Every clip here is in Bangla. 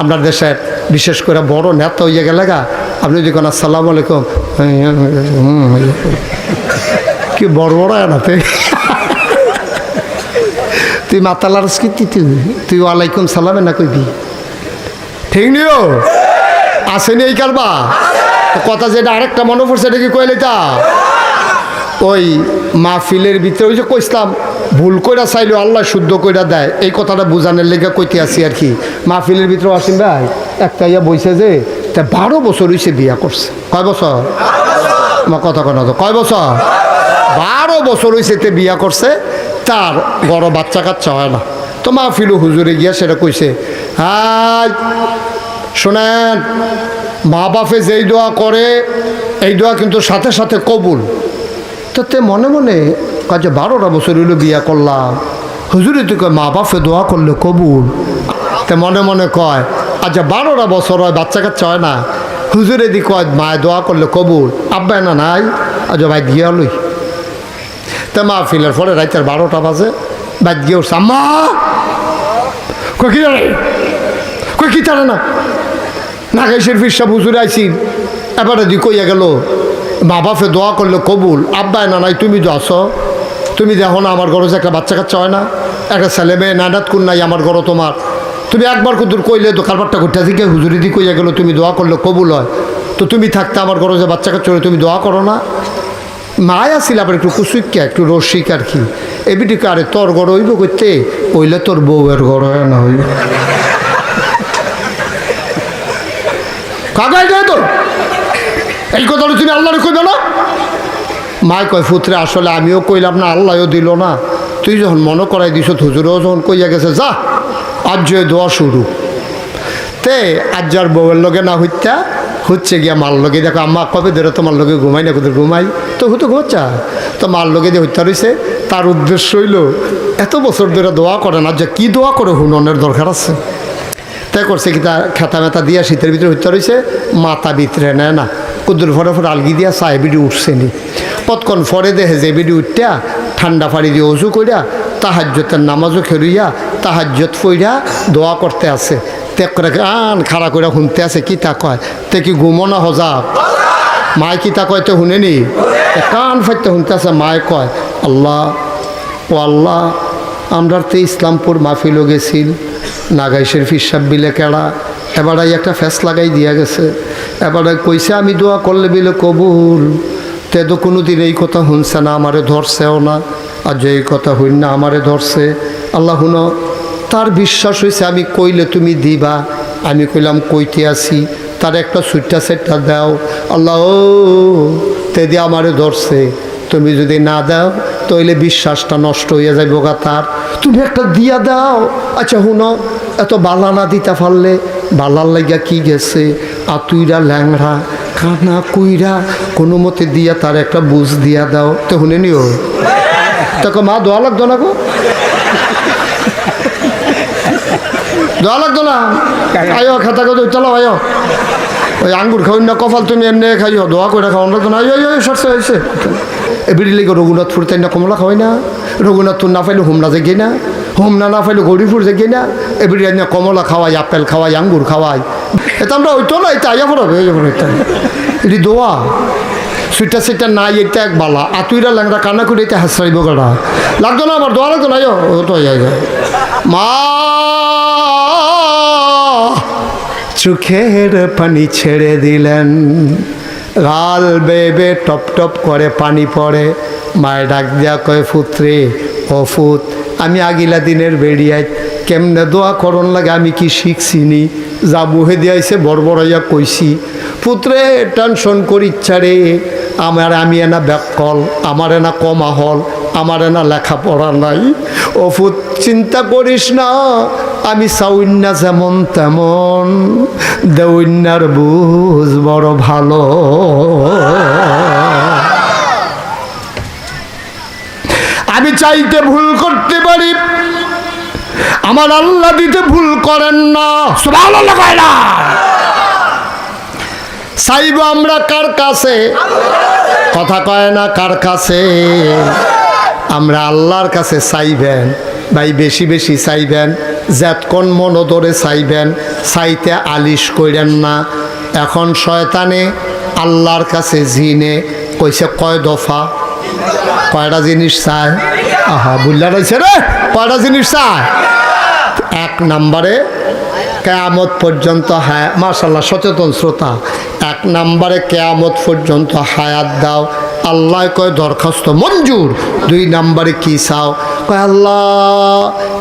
আপনার দেশের বিশেষ করে বড় নেতা হইয়া গেলে গা, আপনি যদি কোন, আসসালামু আলাইকুম। কি বড় বড় এনাতে তুই মাতালার কি? তুই তুই ওয়ালাইকুম সালামে না কইবি? ঠিক নিও আসেনি এই কারবা কথা যেটা আরেকটা মনে পড়ছে, এটা কি কইলে ওই মাহফিলের ভিতরে ওই যে কইসলাম ভুল কইরা চাইলেও আল্লাহ শুদ্ধ কইরা দেয়। এই কথাটা বোঝানোর লেগে কইতে আসি আর কি। মাহফিলের ভিতরে আসিম ভাই, একটা ইয়া বইছে যে, তা বারো বছর হইছে বিয়া করছে। কয় বছর? আমার কথা কেন তো, কয় বছর? বারো বছর হইছে তে বিয়া করছে, তার বড় বাচ্চা কাচ্চা হয় না। তো মাহফিলু হুজুরে গিয়া সেটা কইছে, হাই, শোনেন, মা বাপে যেই দোয়া করে, এই দোয়া কিন্তু সাথে সাথে কবুল। তাতে মনে মনে কাজে বারোটা বছর হইল বিয়া করলাম। হুজুরে তো কয়, মা বাপে দোয়া করলে কবুল। তে মনে মনে কয় আচ্ছা বারোটা বছর হয়, বাচ্চা কাচ্চা হয় না? হুজুরে দি কয়, মায় দোয়া করলে কবুল। আব্বাই না নাই? আজ ভাই গিয়া লই। তে মা ফিলের পরে রাইতের বারোটা বাজে বাদ গিয়ে উঠছে, আম্মা! কই কি জানে কই কি জানে না? নাগেশের ফিরসা হুজুরে আইসি এবারে দি কইয়া গেল। মা দোয়া করলে কবুল। আব্বাই না নাই তুমি তো আসো তুমি দেখো না আমার ঘরে যে একটা বাচ্চা কাচ্চা হয় না, একটা ছেলে মেয়ে নানাত কোন নাই আমার ঘর তোমার। তুমি একবার কুদুর কইলে তো কারবারটা ঘুরতে থেকে হুজুরি দি কইয়া গেলো তুমি দোয়া করলে কবুল হয়। তো তুমি থাকতে আমার ঘরে যে বাচ্চা কাচ্চা তুমি দোয়া করো না। মায়া ছিল আবার একটু কুসুইকা একটু রসিক আর কি। এবিটিকে আরে তোর ঘর হইব করতে ওইলে তোর বউয়ের ঘর হয় না হইব। কাগাই যায় তো এই কথাটা তুমি আল্লাহরে কইবে না? মায় কয়, ফুতরে, আসলে আমিও কইলাম না, আল্লাহও দিল না। তুই যখন মনে করাই দিছ, হুজুরেও যখন কইয়া গেছে, যা, আজ দোয়া শুরু। তে, আজ যার বউয়ের লগে না হইতা হচ্ছে গিয়া মার লগে, দেখো, আম্মা কবে ধরে তোমার লগে ঘুমাই না কোথাও ঘুমাই? তো হুতো ঘুমাচ্ছা। তো মার লগে যে হত্যা রয়েছে তার উদ্দেশ্য হইল, এত বছর ধরে দোয়া করে না, যে কি দোয়া করে হুননের দরকার আছে? তাই করছে কি, তা খেতা মেতা দিয়া শীতের ভিতরে হত্যা রয়েছে মাথা ভিতরে নেয় না। কুদুর ফরে আলগি দিয়া চায় বিডি উঠছে নি পতক্ষণ ফরে দেহে যে বিডি উঠটা ঠান্ডা পানি দিয়ে অজু কইরা তাহাজ্যতের নামাজও খেরুইয়া তাহাজ্যত ফইরা দোয়া করতে আছে। তে করে আন খাড়া করে শুনতে আছে, কি তা কয়? তে কি ঘুমনা হজাব? মায় কি তা কয় তো শুনেনি কান ফাইতে শুনতে আছে, মায় কয়, আল্লাহ, ও আল্লাহ আমরা তো ইসলামপুর মাহফিলও গেছিল, নাগাইশের ফিসাব বিলে কেড়া এবার একটা ফ্যাস লাগাই দিয়া গেছে। এবারে কইছে, আমি দোয়া করলে বিলে কবুল। তে তো কোনো দিন এই কথা শুনছে না, আমারে ধরছেও না। আর যে এই কথা হইন না, আমারে ধরছে। আল্লাহ শুন, তার বিশ্বাস হয়েছে আমি কইলে তুমি দিবা। আমি কইলাম, কইতে আসি। তার একটা সুইটা সেটটা দাও। আল্লাহ, ও, তে দিয়ে আমারে ধরছে। তুমি যদি না দাও, তাইলে বিশ্বাসটা নষ্ট হয়ে যাইব গা তার। তুমি একটা দিয়া দাও। আচ্ছা শুনো, এত বালা না দিতে পারলে বালার লাগিয়া কি গেছে? আতুইরা, ল্যাংড়া, কানা, কুইরা, কোনো মতে দিয়া তার একটা বুঝ দিয়া দাও। তো শুনে নিও। তাকে মা, দোয়া লাগতো না গো? দোয়া লাগতো না? আয়ো, খাতা কত চলো আয়ো। ওই আঙ্গুর খাওয়ান না কপাল তুমি এমনি খাইও, দোয়া করে খাওয়ান লাগতো না। আয়ো আয়ো সরষে হয়েছে এবিডি লেগে রঘুনাথপুর তাই না কমলা খাওয়াই না। রঘুনাথপুর না পাইলে হোমনা জেগে না। হোমনা না না পাইলে গৌরীপুর জেগে না এবিডি না কমলা খাওয়াই, আপেল খাওয়াই, আঙ্গুর খাওয়াই। এটা আমরা হইতো না, এটা আইয়া পড়াবে এটা। দোয়া। সুইটা সেটা নাই, এটা এক বালা। আতুইরা ল্যাংরা কান্না করে এটা হাসাইব গাড়া লাগতো না আমার, দোয়া লাগতো না ও তো মা চোখের পানি ছেড়ে দিলেন। গাল বেবে টপ টপ করে পানি পড়ে। মায়ের ডাক দেয়া কয়, ফুত্রে, ও ফুত আমি আগিলা দিনের বেরিয়াই কেমনে দোয়া করন লাগে আমি কি শিখছিনি যা মুহে দিয়াইছে বড় বড়াইয়া কইছি। পুত্রে, টেনশন করি রে। আমার আমি এনা ব্যাকল আমার এনা কমা হল আমার এনা লেখাপড়া নাই। ও ফুত, চিন্তা করিস না, আমি চাউন্না যেমন তেমন দেউন্যার বুঝ বড় ভালো। আমি চাইতে ভুল করতে পারি। আমার আল্লাহ দিতে ভুল করেন না। কয় না। চাইব আমরা কার কাছে? কথা কয় না কার কাছে? আমরা আল্লাহর কাছে চাইবেন। ভাই, বেশি বেশি চাইবেন। যেতক্ষণ মন ধরে চাইবেন। চাইতে আলিশ কইরেন না। এখন শয়তানে আল্লাহর কাছে জিনে, কইছে কয় দফা? কয়টা জিনিস চায় আহা, বুল্লা রয়েছে রে কয়টা জিনিস চায় এক নম্বরে কেয়ামত পর্যন্ত হায় মার্শাল্লাহ সচেতন শ্রোতা। এক নম্বরে কেয়ামত পর্যন্ত হায়াত দাও। আল্লাহ কয়, দরখাস্ত মঞ্জুর। দুই নম্বরে কি চাও? কয়, আল্লাহ,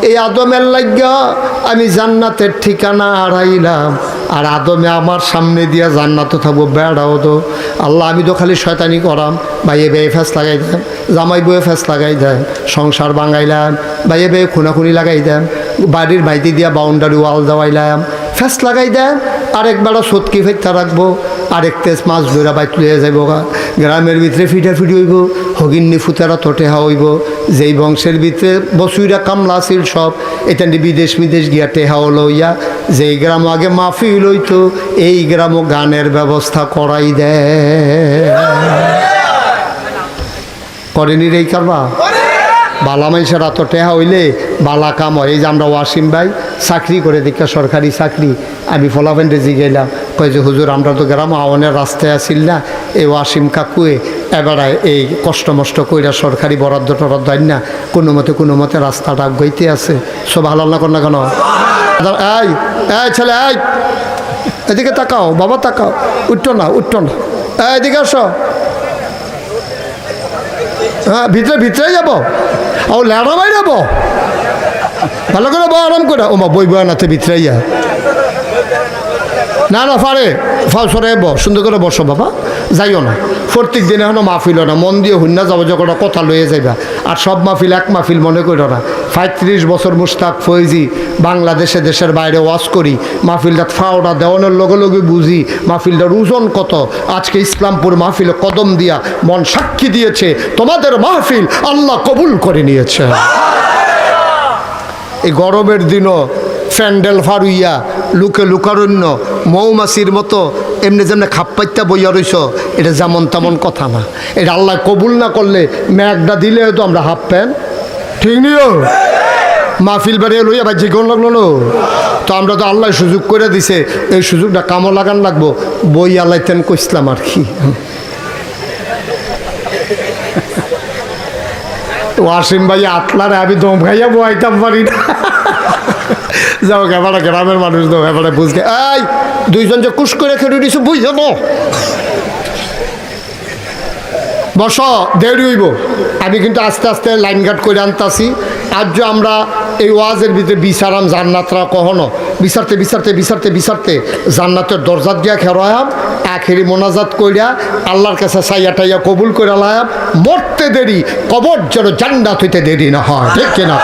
এই আদমের লাগিয়া আমি জান্নাতের ঠিকানা হারাইলাম। আর আদমে আমার সামনে দিয়া জান্নাত থাকব, বেড়াও তো। আল্লাহ, আমি তো খালি শয়তানি করাম। ভাইয়ে বেয়ে ফ্যাস লাগাই দেন। জামাই বয়ে ফ্যাস লাগাই দেন। সংসার বাঙাইলাম ভাইয়ে বেয়ে খুনাখুনি লাগাই দেন। বাড়ির বাইতে দিয়া বাউন্ডারি ওয়াল দেওয়াইলাম। ফ্যাস লাগাই দেন। আরেক বেড়া সতকি ফেরতা রাখব, আরেক তেজ মাছ ধরা বাইক লইয়া যাইব গ্রামের ভিতরে ফিটা ফিটি হইব, হগিন্নি ফুতারা তোটেহা হইব। যেই বংশের ভিতরে বসুইরা কামলা আছিল সব, এটা বিদেশ বিদেশ গিয়া টেহা লইয়া যেই গ্রাম আগে মাফি লইতো এই গ্রামও গানের ব্যবস্থা করাই দেয়। করেনি রে কারবা বালা মানুষের তো টেহা হইলে বালা কাম হয়। এই যে আমরা ওয়াসিম ভাই, চাকরি করে দীক্ষা সরকারি চাকরি, আমি ফলাফেন্ডে জিগাইলাম, কয় যে, হুজুর, আমরা তো গ্রাম আওয়ানের রাস্তায় আসিল না। এই ওয়াসিম কাকুয়ে এবারে এই কষ্ট মষ্ট কইরা সরকারি বরাদ্দ টরাদ্দ না, কোনো মতে কোনো মতে রাস্তাটা গইতে আছে। সব ভালো না কর না কেন? এই এই ছেলে, এই, এদিকে তাকাও, বাবা তাকাও উঠতো না উঠতো না। এদিকে আসো। হ্যাঁ ভিতরে ভিতরে যাব। ও ল্যাড়া বাই যাব ভালো করে বউ আরাম করে ও মা বই বয় নাতে ভিতরে ইয়া না না ফারে ফাল সরে ব সুন্দর করে বসো বাবা। যাইও না। প্রত্যেক দিনে এখনও মাহফিল না। মন দিয়ে হুন্না যাব যখন কথা লয়ে যাইবা। আর সব মাহফিল এক মাহফিল মনে করো না। পঁয়ত্রিশ বছর মুস্তাক ফৈজি, বাংলাদেশে দেশের বাইরে ওয়াজ করি। মাহফিলটা ফাওটা দেওয়ানোর লগে লগে বুঝি মাহফিলটার ওজন কত। আজকে ইসলামপুর মাহফিলে কদম দিয়া মন সাক্ষী দিয়েছে, তোমাদের মাহফিল আল্লাহ কবুল করে নিয়েছে। এই গরমের দিনও ফ্যান্ডেল ফারুইয়া লুকে লুকারণ্য মৌমাছির মতো এমনি যেমনি খাপ্পাইত্যা বইয়া রইছ, এটা যেমন তেমন কথা না। এটা আল্লাহ কবুল না করলে ম্যাগটা দিলে তো আমরা হাফ প্যান্ট। ঠিক নিও মাহফিল বাড়িয়ে লইয়া ভাই জিগন লাগল না। তো আমরা তো আল্লাহ সুযোগ করে দিছে, এই সুযোগটা কামও লাগান লাগবো। বই আল্লাইতেন কইসলাম আর কি। ওয়াসিম ভাই, আতলারে আমি দম খাইয়া বইতাম পারি না। যাও এবারে গ্রামের মানুষ তো এবারে বুঝতে এই, দুইজন যে কুশ করে খেলে দিছে বুঝছ তো বস, দেরি হইব। আমি কিন্তু আস্তে আস্তে লাইন গার্ড করে আনতাছি। আজ যে আমরা এই ওয়াজের ভিতরে বিচারাম জান্নাতরা কখনো? বিচারতে বিচারতে বিচারতে বিচারতে জান্নাতের দরজাত দিয়া খেরায়াম আখেরি মোনাজাত কইরা আল্লাহর কাছে সাইয়া টাইয়া কবুল করে লায়াম মরতে দেরি, কবর যেন জান্নাত হইতে দেরি না হয়, ঠিক কিনা?